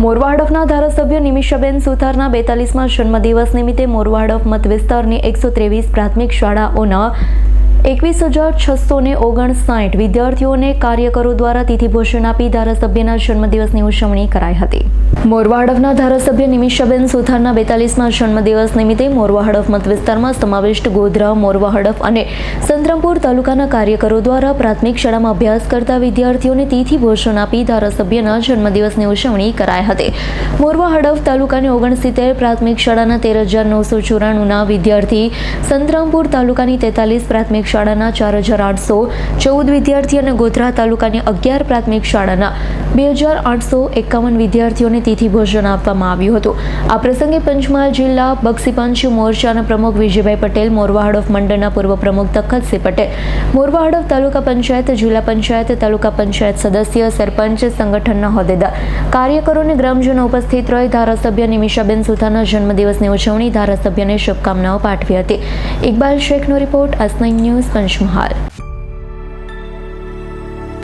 મોરવા હડફના ધારાસભ્ય નિમિષાબેન સુથારના બેતાલીસમાં જન્મદિવસ નિમિત્તે મોરવા હડફ મત વિસ્તારની એકસો ત્રેવીસ પ્રાથમિક શાળાઓના એકવીસ હજાર છસો ને ઓગણસાઠ વિદ્યાર્થીઓને કાર્યકરો દ્વારા તિથિભોષણ આપી ધારાસભ્યના જન્મદિવસની ઉજવણી કરાઈ હતી. મોરવા હડફના ધારાસભ્ય નિમિષાબેન સુથારના બેતાલીસમાં જન્મદિવસ નિમિત્તે મોરવા હડફ મત વિસ્તારમાં સમાવિષ્ટ ગોધરા મોરવા હડફ અને સંતરામપુર તાલુકાના કાર્યકરો દ્વારા પ્રાથમિક શાળામાં અભ્યાસ કરતા વિદ્યાર્થીઓને તિથિ ભોજન આપી ધારાસભ્યના જન્મદિવસની ઉજવણી કરાઈ હતી. મોરવા હડફ તાલુકાની ઓગણસિત્તેર પ્રાથમિક શાળાના તેર હજાર નવસો ચોરાણુંના વિદ્યાર્થી સંતરામપુર તાલુકાની તેતાલીસ પ્રાથમિક શાળાના ચાર હજાર આઠસો ચૌદ વિદ્યાર્થી અને ગોધરા તાલુકાની અગિયાર પ્રાથમિક શાળાના બે હજાર આઠસો એકાવન વિદ્યાર્થીઓને તિથિ ભોજન આપવામાં આવ્યું હતું. આ પ્રસંગે પંચમહાલ જિલ્લા બક્ષીપંચ મોરચાના પ્રમુખ વિજયભાઈ પટેલ, મોરવા હડફ મંડળના પૂર્વ પ્રમુખ તખતસિંહ પટેલ, મોરવા હડફ તાલુકા પંચાયત, જિલ્લા પંચાયત, તાલુકા પંચાયત સદસ્ય, સરપંચ, સંગઠનના હોદ્દેદાર. કાર્યકરો અને ગ્રામજનો ઉપસ્થિત રહી ધારાસભ્ય નિમિષાબેન સુથાના જન્મદિવસની ઉજવણી ધારાસભ્યને શુભકામનાઓ પાઠવી હતી. ઇકબાલ શેખનો રિપોર્ટ અસનાઈ ન્યૂઝ પંચમહાલ.